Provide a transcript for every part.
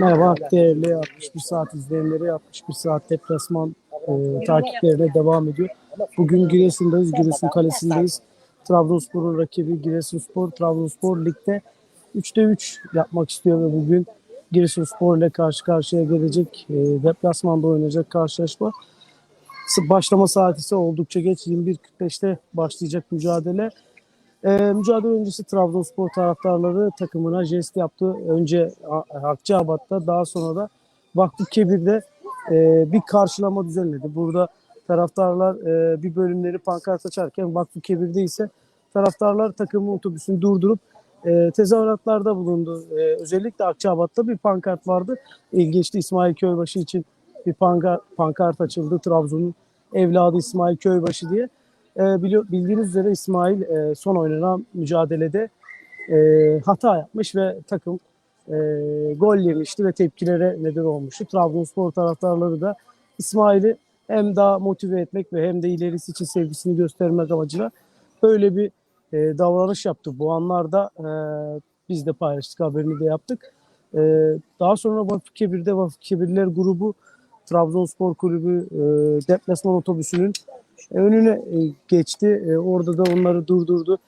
Merhaba değerli 61 saat izleyenleri 61 saat deplasman e, takiplerine devam ediyor. Bugün Giresun'dayız. Giresun Kalesi'ndeyiz. Trabzonspor'un rakibi Giresunspor. Trabzonspor ligde 3'te 3 yapmak istiyor ve bugün Giresunspor ile karşı karşıya gelecek e, deplasmanda oynayacak karşılaşma. Başlama saati ise oldukça geç 21.45'te başlayacak mücadele. Ee, mücadele öncesi Trabzonspor taraftarları takımına jest yaptı. Önce Akçabat'ta daha sonra da Vakfı Kebir'de e, bir karşılama düzenledi. Burada taraftarlar e, bir bölümleri pankart açarken Vakfı Kebir'de ise taraftarlar takımın otobüsünü durdurup e, tezahüratlarda bulundu. E, özellikle Akçabat'ta bir pankart vardı. İlginçti İsmail Köybaşı için bir pankart, pankart açıldı. Trabzon'un evladı İsmail Köybaşı diye. E, bili- bildiğiniz üzere İsmail e, son oynanan mücadelede e, hata yapmış ve takım e, gol yemişti ve tepkilere neden olmuştu. Trabzonspor taraftarları da İsmail'i hem daha motive etmek ve hem de ilerisi için sevgisini göstermek amacıyla böyle bir e, davranış yaptı. Bu anlarda e, biz de paylaştık, haberini de yaptık. E, daha sonra Vakıf Kebir'de Vakıf Kebirler grubu Trabzonspor Kulübü e, deplasman otobüsünün önüne e, geçti. E, orada da onları durdurdu.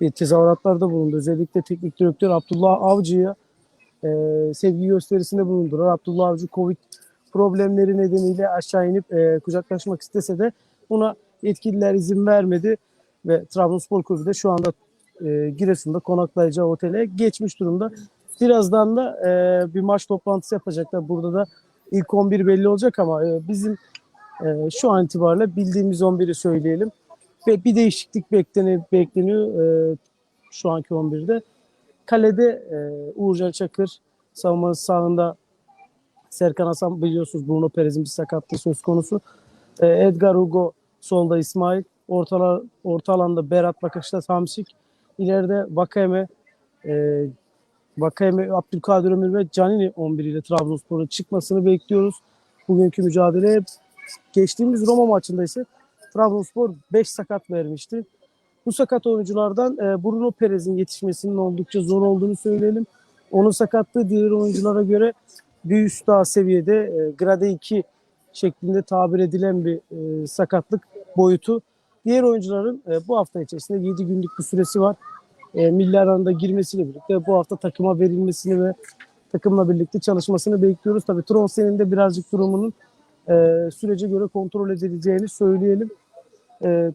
E, tezahüratlarda bulundu. Özellikle teknik direktör Abdullah Avcı'ya sevgi gösterisinde bulundular. Abdullah Avcı Covid problemleri nedeniyle aşağı inip kucaklaşmak istese de buna yetkililer izin vermedi ve Trabzonspor Kulübü de şu anda e, Giresun'da konaklayacağı otele geçmiş durumda. Birazdan da bir maç toplantısı yapacaklar. Burada da ilk 11 belli olacak ama bizim e, şu an itibariyle bildiğimiz 11'i söyleyelim. Ve bir değişiklik bekleniyor, bekleniyor e, şu anki 11'de. Kalede e, Uğurcan Çakır, savunmanın sağında Serkan Hasan biliyorsunuz Bruno Perez'in bir sakatlığı söz konusu. E, Edgar Hugo solda İsmail, ortalar, orta alanda Berat Bakış'ta Hamsik, ileride Vakame, e, Vakame, Abdülkadir Ömür ve Canini 11 ile Trabzonspor'un çıkmasını bekliyoruz. Bugünkü mücadeleye geçtiğimiz Roma maçında ise Trabzonspor 5 sakat vermişti. Bu sakat oyunculardan e, Bruno Perez'in yetişmesinin oldukça zor olduğunu söyleyelim. Onun sakatlığı diğer oyunculara göre bir üst daha seviyede e, grade 2 şeklinde tabir edilen bir e, sakatlık boyutu. Diğer oyuncuların e, bu hafta içerisinde 7 günlük bir süresi var. E, milli aranda girmesiyle birlikte bu hafta takıma verilmesini ve takımla birlikte çalışmasını bekliyoruz. Tabii Tronsen'in de birazcık durumunun e, sürece göre kontrol edileceğini söyleyelim. E,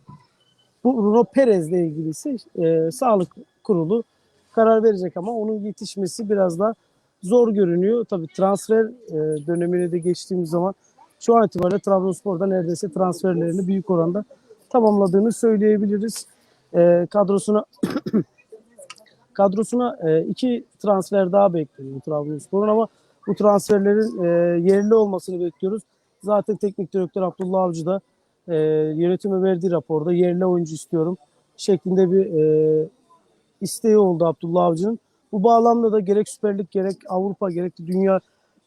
Bruno Perez'le ilgili ise e, sağlık kurulu karar verecek ama onun yetişmesi biraz da zor görünüyor. Tabii transfer e, dönemine de geçtiğimiz zaman şu an itibariyle Trabzonspor'da neredeyse transferlerini büyük oranda tamamladığını söyleyebiliriz. E, kadrosuna kadrosuna e, iki transfer daha bekleniyor Trabzonspor'un ama bu transferlerin e, yerli olmasını bekliyoruz. Zaten teknik direktör Abdullah Avcı da e, yönetime verdiği raporda yerli oyuncu istiyorum şeklinde bir e, isteği oldu Abdullah Avcı'nın. Bu bağlamda da gerek Süper Lig gerek Avrupa gerek de dünya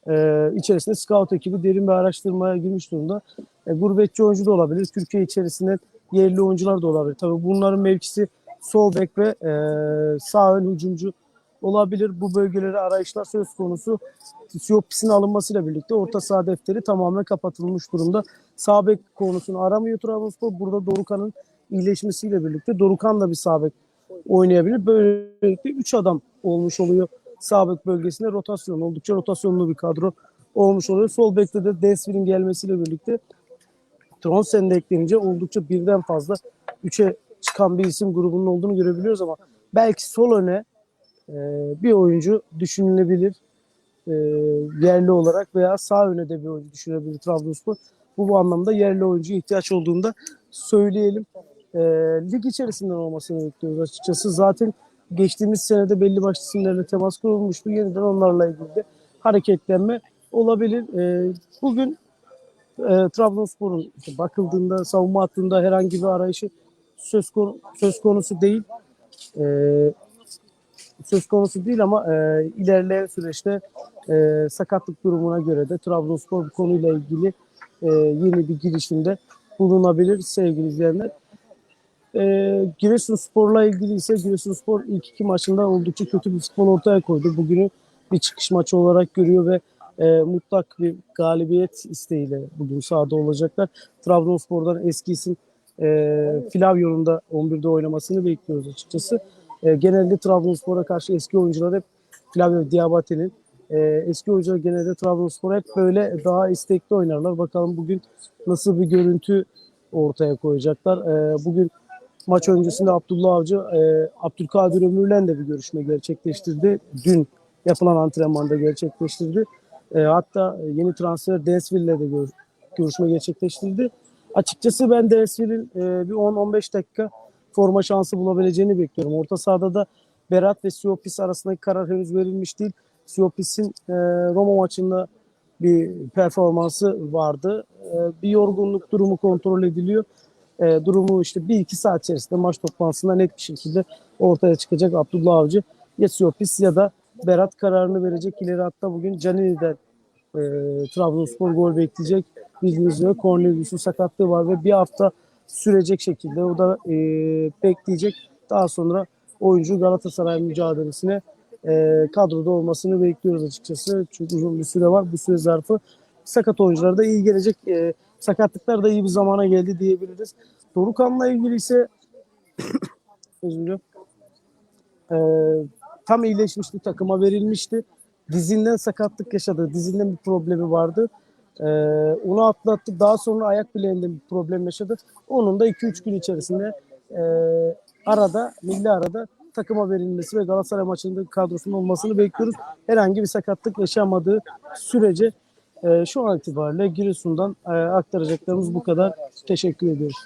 e, içerisinde scout ekibi derin bir araştırmaya girmiş durumda. E, gurbetçi oyuncu da olabilir. Türkiye içerisinde yerli oyuncular da olabilir. Tabii bunların mevkisi sol bek ve e, sağ ön hücumcu olabilir. Bu bölgelere arayışlar söz konusu. Siyopis'in alınmasıyla birlikte orta saha defteri tamamen kapatılmış durumda. Sağ bek konusunu aramıyor Trabzonspor. Burada Dorukan'ın iyileşmesiyle birlikte Dorukan da bir sağ bek oynayabilir. Böylelikle 3 adam olmuş oluyor sağ bek bölgesinde rotasyon. Oldukça rotasyonlu bir kadro olmuş oluyor. Sol bekte de Desvir'in gelmesiyle birlikte Tronsen de eklenince oldukça birden fazla 3'e çıkan bir isim grubunun olduğunu görebiliyoruz ama belki sol öne e, bir oyuncu düşünülebilir e, yerli olarak veya sağ öne de bir oyuncu düşünebilir Trabzonspor. Bu, bu anlamda yerli oyuncuya ihtiyaç olduğunda söyleyelim. E, lig içerisinden olmasını bekliyoruz açıkçası. Zaten geçtiğimiz senede belli başlı isimlerle temas kurulmuştu. Yeniden onlarla ilgili de hareketlenme olabilir. E, bugün e, Trabzonspor'un işte bakıldığında savunma hattında herhangi bir arayışı söz, konu, söz konusu değil. E, söz konusu değil ama e, ilerleyen süreçte e, sakatlık durumuna göre de Trabzonspor bu konuyla ilgili e, yeni bir girişimde bulunabilir sevgili izleyenler. E, Giresunspor'la ilgili ise Giresunspor ilk iki maçında oldukça kötü bir futbol ortaya koydu. Bugünü bir çıkış maçı olarak görüyor ve e, mutlak bir galibiyet isteğiyle bugün sahada olacaklar. Trabzonspor'dan eski isim e, Flavio'nun da 11'de oynamasını bekliyoruz açıkçası. E, genelde Trabzonspor'a karşı eski oyuncular hep Flavio Diabate'nin e, eski oyuncular genelde Trabzonspor hep böyle daha istekli oynarlar. Bakalım bugün nasıl bir görüntü ortaya koyacaklar. E, bugün maç öncesinde Abdullah Avcı e, Abdülkadir Ömür'le de bir görüşme gerçekleştirdi. Dün yapılan antrenmanda gerçekleştirdi. E, hatta yeni transfer Densville'le de gör- görüşme gerçekleştirdi. Açıkçası ben Densville'in e, bir 10-15 dakika forma şansı bulabileceğini bekliyorum. Orta sahada da Berat ve Siopis arasındaki karar henüz verilmiş değil. Siopis'in e, Roma maçında bir performansı vardı. E, bir yorgunluk durumu kontrol ediliyor. E, durumu işte bir iki saat içerisinde maç toplantısında net bir şekilde ortaya çıkacak Abdullah Avcı. Ya Siopis ya da Berat kararını verecek. İleri hatta bugün Canini'den e, Trabzonspor gol bekleyecek. Bildiğiniz üzere Cornelius'un sakatlığı var ve bir hafta sürecek şekilde o da e, bekleyecek. Daha sonra oyuncu Galatasaray mücadelesine e, kadroda olmasını bekliyoruz açıkçası. Çünkü uzun bir süre var. Bu süre zarfı sakat oyunculara da iyi gelecek. E, sakatlıklar da iyi bir zamana geldi diyebiliriz. Dorukan'la ilgili ise özür. E, tam iyileşmişti, takıma verilmişti. Dizinden sakatlık yaşadı. Dizinden bir problemi vardı. E, onu atlattı. Daha sonra ayak bileğinde bir problem yaşadı. Onun da 2-3 gün içerisinde e, arada, milli arada takıma verilmesi ve Galatasaray maçında kadrosunun olmasını bekliyoruz. Herhangi bir sakatlık yaşamadığı sürece e, şu an itibariyle Giresun'dan e, aktaracaklarımız bu kadar. Teşekkür ediyoruz.